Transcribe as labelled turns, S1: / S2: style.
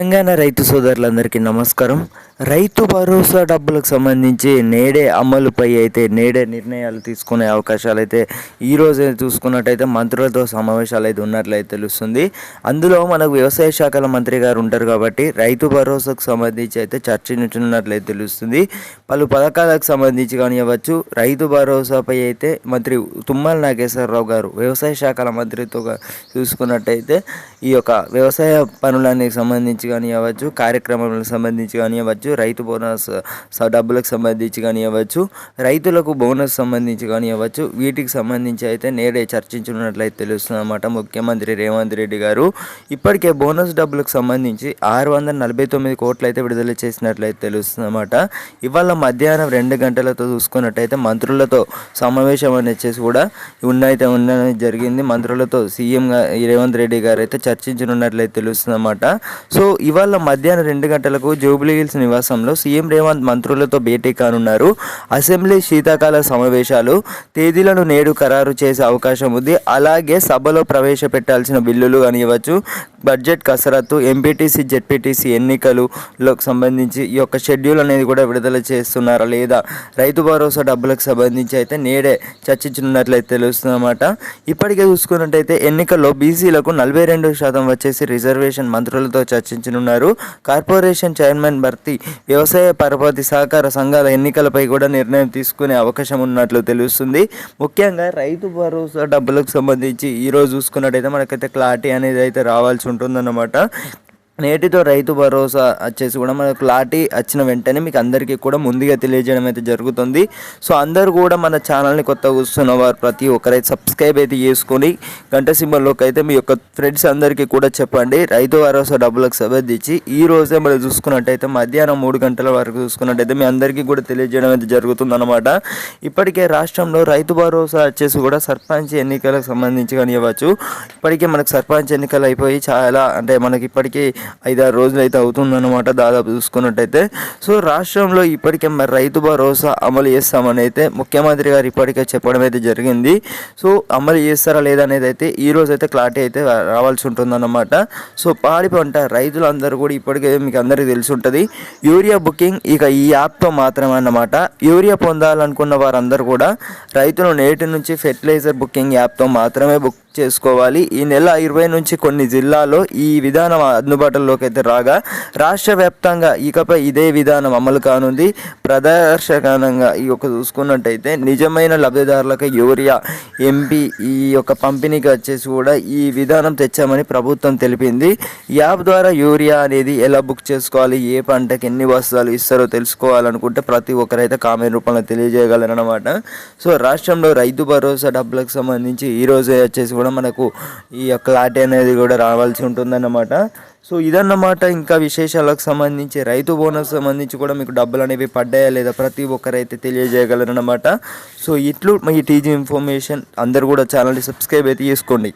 S1: తెలంగాణ రైతు సోదరులందరికీ నమస్కారం. రైతు భరోసా డబ్బులకు సంబంధించి నేడే అమలుపై అయితే నేడే నిర్ణయాలు తీసుకునే అవకాశాలు అయితే ఈ రోజే చూసుకున్నట్టయితే మంత్రులతో సమావేశాలు అయితే ఉన్నట్లయితే తెలుస్తుంది. అందులో మనకు వ్యవసాయ శాఖల మంత్రి గారు ఉంటారు కాబట్టి రైతు భరోసాకు సంబంధించి అయితే చర్చించున్నట్లయితే తెలుస్తుంది. పలు పథకాలకు సంబంధించి కానివ్వచ్చు రైతు భరోసాపై అయితే మంత్రి తుమ్మల నాగేశ్వరరావు గారు వ్యవసాయ శాఖల మంత్రితో చూసుకున్నట్టయితే ఈ యొక్క వ్యవసాయ పనులన్నీ సంబంధించి కానీ అవ్వచ్చు కార్యక్రమాలకు సంబంధించి కానివ్వచ్చు రైతు బోనస్ డబ్బులకు సంబంధించి కానివ్వచ్చు రైతులకు బోనస్ సంబంధించి కానివ్వచ్చు వీటికి సంబంధించి అయితే నేడే చర్చించున్నట్లయితే తెలుస్తుంది అన్నమాట. ముఖ్యమంత్రి రేవంత్ రెడ్డి గారు ఇప్పటికే బోనస్ డబ్బులకు సంబంధించి ఆరు వందల నలభై తొమ్మిది కోట్లు అయితే విడుదల చేసినట్లయితే తెలుస్తుంది అన్నమాట. ఇవాళ మధ్యాహ్నం రెండు గంటలతో చూసుకున్నట్టయితే మంత్రులతో సమావేశం అనేసి కూడా ఉన్నైతే ఉన్నది జరిగింది. మంత్రులతో సీఎం రేవంత్ రెడ్డి గారు అయితే చర్చించనున్నట్లయితే తెలుస్తుంది అన్నమాట. సో ఇవాళ మధ్యాహ్నం రెండు గంటలకు జూబ్లీహిల్స్ నివాసంలో సీఎం రేవంత్ మంత్రులతో భేటీ కానున్నారు. అసెంబ్లీ శీతాకాల సమావేశాలు తేదీలను నేడు ఖరారు చేసే అవకాశం ఉంది. అలాగే సభలో ప్రవేశపెట్టాల్సిన బిల్లులు కానివ్వచ్చు బడ్జెట్ కసరత్తు ఎంపీటీసీ జెడ్పీటీసీ ఎన్నికలులకు సంబంధించి ఈ యొక్క షెడ్యూల్ అనేది కూడా విడుదల చేస్తున్నారా లేదా? రైతు భరోసా డబ్బులకు సంబంధించి అయితే నేడే చర్చించనున్నట్లయితే తెలుస్తుందన్నమాట. ఇప్పటికే చూసుకున్నట్టయితే ఎన్నికల్లో బీసీలకు నలభై రెండు శాతం వచ్చేసి రిజర్వేషన్ మంత్రులతో చర్చించనున్నారు. కార్పొరేషన్ చైర్మన్ భర్తీ వ్యవసాయ పరపతి సహకార సంఘాల ఎన్నికలపై కూడా నిర్ణయం తీసుకునే అవకాశం ఉన్నట్లు తెలుస్తుంది. ముఖ్యంగా రైతు భరోసా డబ్బులకు సంబంధించి ఈరోజు చూసుకున్నట్టయితే మనకైతే క్లారిటీ అనేది అయితే రావాల్సి ఉంటుందన్నమాట. నేటితో రైతు భరోసా వచ్చేసి కూడా మనకు క్లారిటీ వచ్చిన వెంటనే మీకు అందరికీ కూడా ముందుగా తెలియజేయడం అయితే జరుగుతుంది. సో అందరూ కూడా మన ఛానల్ని కొత్త వస్తున్న వారు ప్రతి ఒక్కరైతే సబ్స్క్రైబ్ అయితే చేసుకొని గంట సింబల్లోకి అయితే మీ యొక్క ఫ్రెండ్స్ అందరికీ కూడా చెప్పండి. రైతు భరోసా డబ్బులకు సంబంధించి ఈ రోజే మనం చూసుకున్నట్టయితే మధ్యాహ్నం మూడు గంటల వరకు చూసుకున్నట్టయితే మీ అందరికీ కూడా తెలియజేయడం అయితే జరుగుతుందన్నమాట. ఇప్పటికే రాష్ట్రంలో రైతు భరోసా వచ్చేసి కూడా సర్పంచ్ ఎన్నికలకు సంబంధించి కానివ్వచ్చు ఇప్పటికే మనకు సర్పంచ్ ఎన్నికలు అయిపోయి చాలా అంటే మనకి ఇప్పటికీ ఐదారు రోజులు అయితే అవుతుందన్నమాట దాదాపు చూసుకున్నట్టయితే. సో రాష్ట్రంలో ఇప్పటికే మరి రైతు భరోసా అమలు చేస్తామని అయితే ముఖ్యమంత్రి గారు ఇప్పటికే చెప్పడం అయితే జరిగింది. సో అమలు చేస్తారా లేదా అనేది అయితే ఈ రోజు అయితే క్లారిటీ అయితే రావాల్సి ఉంటుందన్నమాట. సో పాడి పంట రైతులందరూ కూడా ఇప్పటికే మీకు అందరికీ తెలిసి ఉంటుంది యూరియా బుకింగ్ ఇక ఈ యాప్తో మాత్రమే అన్నమాట యూరియా పొందాలనుకున్న వారందరూ కూడా రైతులు నేటి నుంచి ఫెర్టిలైజర్ బుకింగ్ యాప్తో మాత్రమే బుక్ చేసుకోవాలి. ఈ నెల ఇరవై నుంచి కొన్ని జిల్లాల్లో ఈ విధానం అందుబాటులోకి అయితే రాగా రాష్ట్ర వ్యాప్తంగా ఇకపై ఇదే విధానం అమలు కానుంది. ప్రదర్శకంగా ఈ యొక్క చూసుకున్నట్టయితే నిజమైన లబ్ధిదారులకు యూరియా ఎంపీ ఈ యొక్క పంపిణీకి వచ్చేసి కూడా ఈ విధానం తెచ్చామని ప్రభుత్వం తెలిపింది. యాప్ ద్వారా యూరియా అనేది ఎలా బుక్ చేసుకోవాలి ఏ పంటకి ఎన్ని వస్తువులు ఇస్తారో తెలుసుకోవాలనుకుంటే ప్రతి ఒక్కరైతే కామెంట్ రూపంలో తెలియజేయగలరనమాట సో రాష్ట్రంలో రైతు భరోసా డబ్బులకు సంబంధించి ఈరోజే వచ్చేసి కూడా మనకు ఈ యొక్క క్లారిటీ అనేది కూడా రావాల్సి ఉంటుందన్నమాట. సో ఇదన్నమాట ఇంకా విశేషాలకు సంబంధించి రైతు బోనస్ సంబంధించి కూడా మీకు డబ్బులు అనేవి పడ్డాయా లేదా ప్రతి ఒక్కరైతే తెలియజేయగలరనమాట సో ఇట్లు మీ టీజీ ఇన్ఫర్మేషన్ అందరు కూడా ఛానల్ని సబ్స్క్రైబ్ అయితే చేసుకోండి.